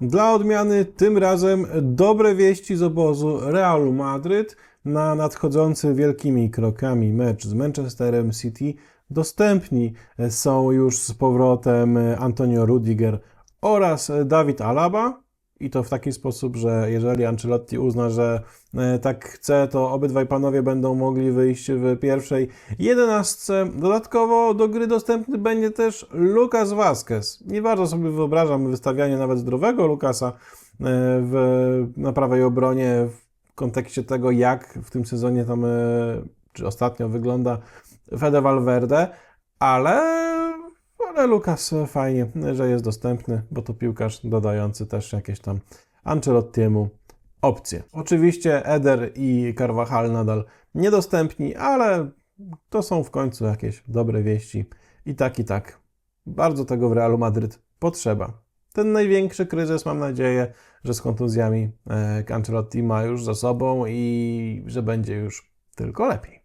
Dla odmiany tym razem dobre wieści z obozu Realu Madryt na nadchodzący wielkimi krokami mecz z Manchesterem City. Dostępni są już z powrotem Antonio Rudiger oraz Dawid Alaba. I to w taki sposób, że jeżeli Ancelotti uzna, że e, tak chce, to obydwaj panowie będą mogli wyjść w pierwszej jedenastce. Dodatkowo do gry dostępny będzie też Lucas Vazquez. Nie bardzo sobie wyobrażam wystawianie nawet zdrowego Lucasa e, w, na prawej obronie w kontekście tego, jak w tym sezonie tam, e, czy ostatnio wygląda Fede Valverde, ale ale Lukas fajnie, że jest dostępny, bo to piłkarz dodający też jakieś tam Ancelottiemu opcje. Oczywiście Eder i Carvajal nadal niedostępni, ale to są w końcu jakieś dobre wieści. I tak, i tak. Bardzo tego w Realu Madryt potrzeba. Ten największy kryzys, mam nadzieję, że z kontuzjami e, Ancelotti ma już za sobą i że będzie już tylko lepiej.